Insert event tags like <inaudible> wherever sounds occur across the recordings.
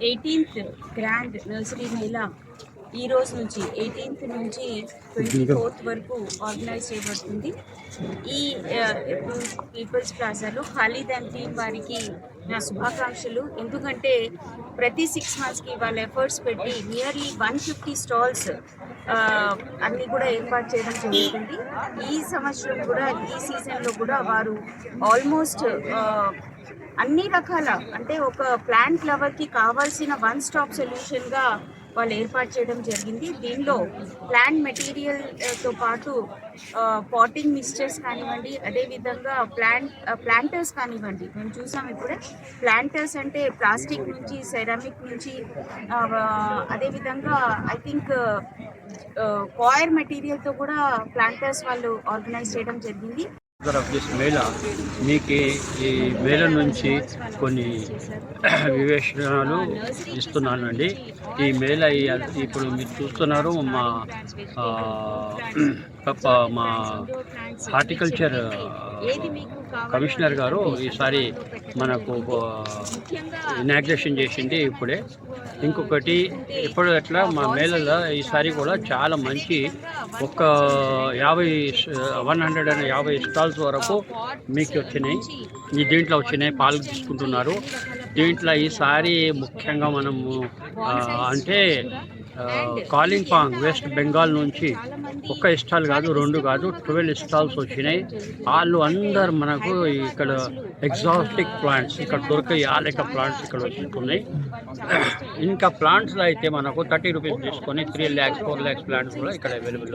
Eighteenth grand nursery Mela ఈ రోజు నుంచి ఎయిటీన్త్ నుంచి ట్వంటీ ఫోర్త్ వరకు ఆర్గనైజ్ చేయబడుతుంది. ఈ పీపుల్స్ ప్లాజాలో ఖాళీ దాని టీం వారికి నా శుభాకాంక్షలు. ఎందుకంటే ప్రతి సిక్స్ మంత్స్కి వాళ్ళ ఎఫర్ట్స్ పెట్టి నియర్లీ వన్ ఫిఫ్టీ స్టాల్స్ అన్నీ కూడా ఏర్పాటు చేయడం జరుగుతుంది. ఈ సంవత్సరం కూడా ఈ సీజన్లో కూడా వారు ఆల్మోస్ట్ అన్ని రకాల అంటే ఒక ప్లాంట్ లవర్కి కావాల్సిన వన్ స్టాప్ సొల్యూషన్గా వాళ్ళు ఏర్పాటు చేయడం జరిగింది. దీనిలో ప్లాంట్ మెటీరియల్తో పాటు పాటింగ్ మిక్స్చర్స్ కానివ్వండి అదేవిధంగా ప్లాంట్ ప్లాంటర్స్ కానివ్వండి. మేము చూసాం ఇప్పుడే. ప్లాంటర్స్ అంటే ప్లాస్టిక్ నుంచి సెరామిక్ నుంచి అదేవిధంగా ఐ థింక్ కాయర్ మెటీరియల్తో కూడా ప్లాంటర్స్ వాళ్ళు ఆర్గనైజ్ చేయడం జరిగింది. ఆఫ్ దిస్ మేళ మీకు ఈ మేళ నుంచి కొన్ని వివేచనాలు ఇస్తున్నానండి ఈ మేళ ఈ- ఇప్పుడు మీరు చూస్తున్నారు మా <clears throat> Uh, మా హార్టికల్చర్ కమిషనర్ uh, గారు ఈసారి మనకు uh, ఇనాగ్రేషన్ చేసింది ఇప్పుడే. ఇంకొకటి ఇప్పుడు అట్లా మా మేళలో ఈసారి కూడా చాలా మంచి ఒక యాభై వన్ హండ్రెడ్ అండ్ యాభై స్టాల్స్ వరకు మీకు వచ్చినాయి. ఈ దీంట్లో వచ్చినాయి పాలు తీసుకుంటున్నారు. దీంట్లో ఈసారి ముఖ్యంగా మనము అంటే కాలింగ్ పాంగ్ వెస్ట్ బెంగాల్ నుంచి ఒక్క స్టాల్ కాదు రెండు కాదు ట్వెల్వ్ స్టాల్స్ వచ్చినాయి. వాళ్ళు అందరు మనకు ఇక్కడ ఎగ్జాస్టిక్ ప్లాంట్స్ ఇక్కడ దొరికే యాలక ప్లాంట్స్ ఇక్కడ వచ్చుకున్నాయి ఇంకా ప్లాంట్స్లో అయితే మనకు థర్టీ రూపీస్ తీసుకొని three lakhs four lakhs plants కూడా ఇక్కడ అవైలబుల్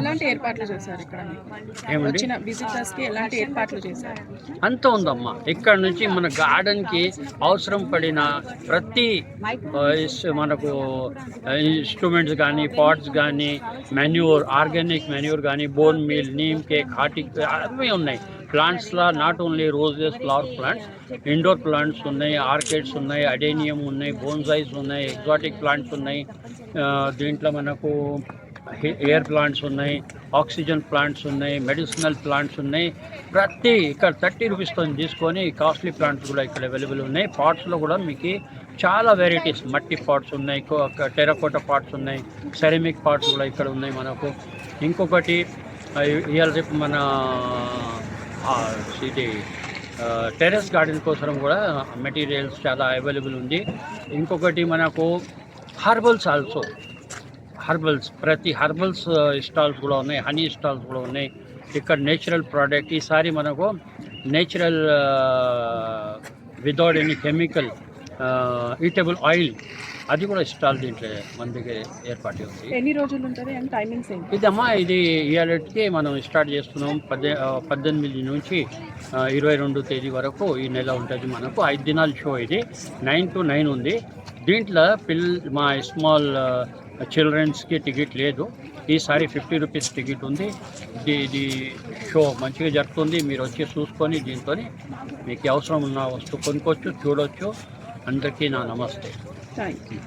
ఎలాంటి ఏర్పాట్లు చేశారు ఇక్కడ? ఏమండి? వచ్చిన విజిటర్స్కి ఎలాంటి ఏర్పాట్లు చేశారు? అంత ఉందమ్మా. ఇక్కడ నుంచి మన గార్డెన్కి అవసరం పడిన ప్రతి మనకు ఇన్స్ట్రుమెంట్స్ కానీ పాట్స్ కానీ మెన్యూర్ ఆర్గానిక్ మెన్యూర్ కానీ బోన్ మీల్ నీమ్ కేక్ హార్టిక్ అన్నీ ఉన్నాయి. ప్లాంట్స్లో not only roses flower plants indoor plants ఉన్నాయి ఆర్కిడ్స్ ఉన్నాయి అడేనియం ఉన్నాయి బోన్సైస్ ఉన్నాయి ఎగ్జాటిక్ ప్లాంట్స్ ఉన్నాయి. దీంట్లో మనకు ఎయిర్ ప్లాంట్స్ ఉన్నాయి ఆక్సిజన్ ప్లాంట్స్ ఉన్నాయి మెడిసినల్ ప్లాంట్స్ ఉన్నాయి. ప్రతి ఇక్కడ థర్టీ రూపీస్తో తీసుకొని కాస్ట్లీ ప్లాంట్స్ కూడా ఇక్కడ అవైలబుల్ ఉన్నాయి. పాట్స్లో కూడా మీకు చాలా వెరైటీస్ మట్టి పాట్స్ ఉన్నాయి టెరకోట పాట్స్ ఉన్నాయి సెరమిక్ పాట్స్ కూడా ఇక్కడ ఉన్నాయి మనకు. ఇంకొకటి ఇవాళ రేపు మన ఇది టెరెస్ గార్డెన్ కోసం కూడా మెటీరియల్స్ చాలా అవైలబుల్ ఉంది. ఇంకొకటి మనకు హర్బల్స్ ఆల్సో హర్బల్స్ ప్రతి హర్బల్స్ స్టాల్స్ కూడా ఉన్నాయి హనీ స్టాల్స్ కూడా ఉన్నాయి. ఇక్కడ నేచురల్ ప్రోడక్ట్ ఈసారి మనకు natural without any chemical edible oil అది కూడా స్టాల్ దీంట్లో మన దగ్గర ఏర్పాటు ఉంది. ఎన్ని రోజులు ఉంటుంది? అండ్ టైమింగ్స్ ఏంటి? ఇదమ్మా ఇది ఇవాళకి మనం స్టార్ట్ చేస్తున్నాం. పద్దె పద్దెనిమిది నుంచి ఇరవై రెండు తేదీ వరకు ఈ నెల ఉంటుంది మనకు. ఐదు దినాల షో ఇది. నైన్ టు నైన్ ఉంది. దీంట్లో పిల్ మా స్మాల్ చిల్డ్రన్స్కి టికెట్ లేదు. ఈసారి ఫిఫ్టీ రూపీస్ టికెట్ ఉంది. ఇది ఇది షో మంచిగా జరుగుతుంది. మీరు వచ్చి చూసుకొని దీంతో మీకు అవసరం ఉన్న వస్తువు కొనుక్కోవచ్చు చూడొచ్చు. అందరికీ నా నమస్తే. Thank you